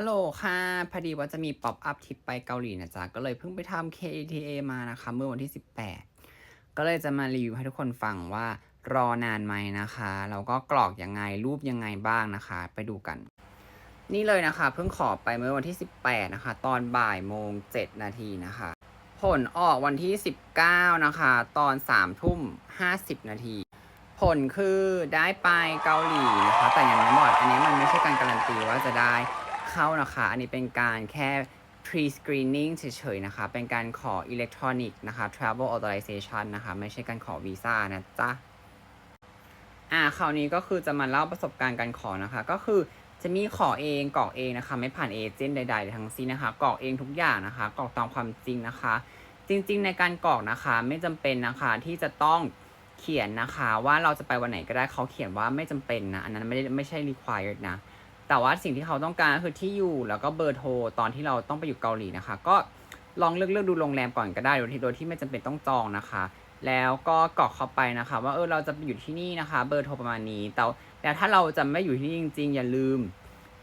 ฮัลโหลค่ะ พอดีว่าจะมีป๊อปอัพทริปไปเกาหลีนะจ๊ะ ก็เลยเพิ่งไปทำ KTA มานะคะ เมื่อวันที่ 18 ก็เลยจะมารีวิวให้ทุกคนฟังว่ารอนานไหมนะคะแล้วก็กรอกยังไงรูปยังไงบ้างนะคะ ไปดูกัน นี่เลยนะคะ เพิ่งขอไปเมื่อวันที่ 18 นะคะ ตอนบ่ายโมง 7 นาทีนะคะ ผลออกวันที่ 19 นะคะ ตอน3ทุ่ม 50 นาที ผลคือได้ไปเกาหลีนะคะ แต่ยังไม่หมดอันนี้มันไม่ใช่การการันตีว่าจะได้ เข้านะคะ อันนี้เป็นการแค่ pre screening เฉยๆนะคะ เป็นการขอ electronic นะคะ travel authorization นะคะ ไม่ใช่การขอวีซ่านะจ๊ะ อ่าคราวนี้ก็คือจะมาเล่าประสบการณ์การขอนะคะ ก็คือจะมีขอเองกรอกเองนะคะ ไม่ผ่านเอเจนต์ใดๆทั้งสิ้นนะคะกรอกเองทุกอย่างนะคะกรอกตามความจริงนะคะ จริง ๆ ในการกรอกนะคะ ไม่จำเป็นนะคะที่จะต้องเขียนนะคะ ว่าเราจะไปวันไหนก็ได้เขาเขียนว่าไม่จำเป็นนะ อันนั้นไม่ได้ไม่ใช่ required นะ แต่ว่าสิ่งที่เขาต้องการคือที่อยู่แล้วก็เบอร์โทรตอนที่เราต้องไปอยู่เกาหลีนะคะ ก็ลองเลือกเลือกดูโรงแรมก่อนก็ได้โดยที่โดยที่ไม่จำเป็นต้องจองนะคะ แล้วก็กรอกเข้าไปนะคะ ว่าเออเราจะไปอยู่ที่นี่นะคะ เบอร์โทรประมาณนี้ แต่แต่ถ้าเราจะไม่อยู่ที่นี่จริง ๆ อย่าลืม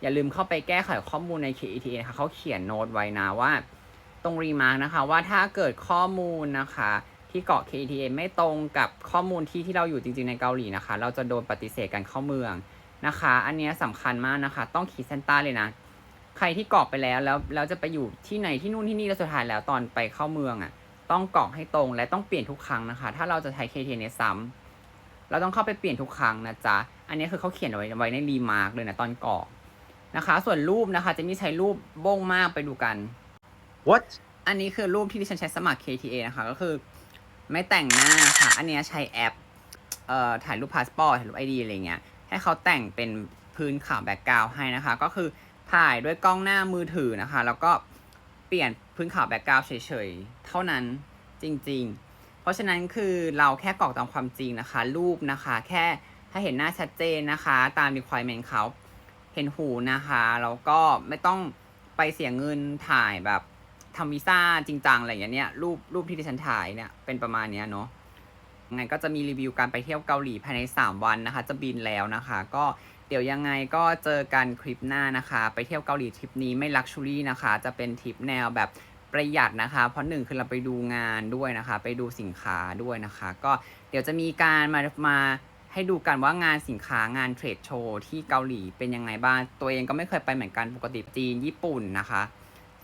อย่าลืมเข้าไปแก้ไขข้อมูลใน KETA นะคะเขาเขียนโน้ตไว้นะว่า ตรงรีมาร์กนะคะ ว่าถ้าเกิดข้อมูลนะคะที่เกาะ KETA ไม่ตรงกับข้อมูลที่ที่เราอยู่จริง ๆ ในเกาหลีนะคะ เราจะโดนปฏิเสธการเข้าเมือง นะคะ อันเนี้ยสำคัญมากนะคะ ต้องขีดเส้นใต้เลยนะ ใครที่กรอกไปแล้วแล้วแล้วจะไปอยู่ที่ไหนที่นู่นที่นี่แล้วสุดท้ายแล้วตอนไปเข้าเมืองอะ ต้องกรอกให้ตรงและต้องเปลี่ยนทุกครั้งนะคะ ถ้าเราจะใช้ KTA เนี่ยซ้ำเราต้องเข้าไปเปลี่ยนทุกครั้งนะจ๊ะ อันนี้คือเขาเขียนเอาไว้ไว้ในรีมาร์กเลยนะตอนกรอกนะคะ ส่วนรูปนะคะจะมีใช้รูปโบ้งมากไปดูกัน What? อันนี้คือรูปที่ดิฉันใช้สมัคร KTA นะคะ ก็คือไม่แต่งหน้าค่ะ อันเนี้ยใช้แอปเอ่อถ่ายรูปพาสปอร์ตถ่ายรูปไอดีอะไรเงี้ย ให้เขาแต่งเป็นพื้นขาวแบ็กกราวให้นะคะ ก็คือถ่ายด้วยกล้องหน้ามือถือนะคะ แล้วก็เปลี่ยนพื้นขาวแบ็กกราวเฉยๆ เท่านั้นจริงๆ เพราะฉะนั้นคือเราแค่กรอกตามความจริงนะคะ รูปนะคะ แค่ถ้าเห็นหน้าชัดเจนนะคะ ตาม requirement เขาเห็นหูนะคะแล้วก็ไม่ต้องไปเสียเงินถ่ายแบบทำวีซ่าจริงจังอะไรอย่างเงี้ยรูปรูปที่ดิฉันถ่ายเนี่ยเป็นประมาณเนี้ยเนาะ ยังไงก็จะมีรีวิวการไปเที่ยวเกาหลีภายใน 3 วันนะคะ จะบินแล้วนะคะ ก็เดี๋ยวยังไงก็เจอกันคลิปหน้านะคะ ไปเที่ยวเกาหลีทริปนี้ไม่ลักชูรี่นะคะ จะเป็นทริปแนวแบบประหยัดนะคะ เพราะหนึ่งคือเราไปดูงานด้วยนะคะ ไปดูสินค้าด้วยนะคะ ก็เดี๋ยวจะมีการมามาให้ดูกันว่างานสินค้างานเทรดโชว์ที่เกาหลีเป็นยังไงบ้าง ตัวเองก็ไม่เคยไปเหมือนกันปกติจีนญี่ปุ่นนะคะ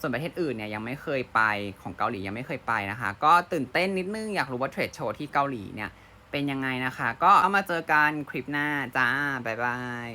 ส่วนประเทศอื่นเนี่ยยังไม่เคยไปของเกาหลียังไม่เคยไปนะคะ ก็ตื่นเต้นนิดนึงอยากรู้ว่าเทรดโชว์ที่เกาหลีเนี่ยเป็นยังไงนะคะ ก็เอามาเจอกันคลิปหน้าจ้าบ๊ายบาย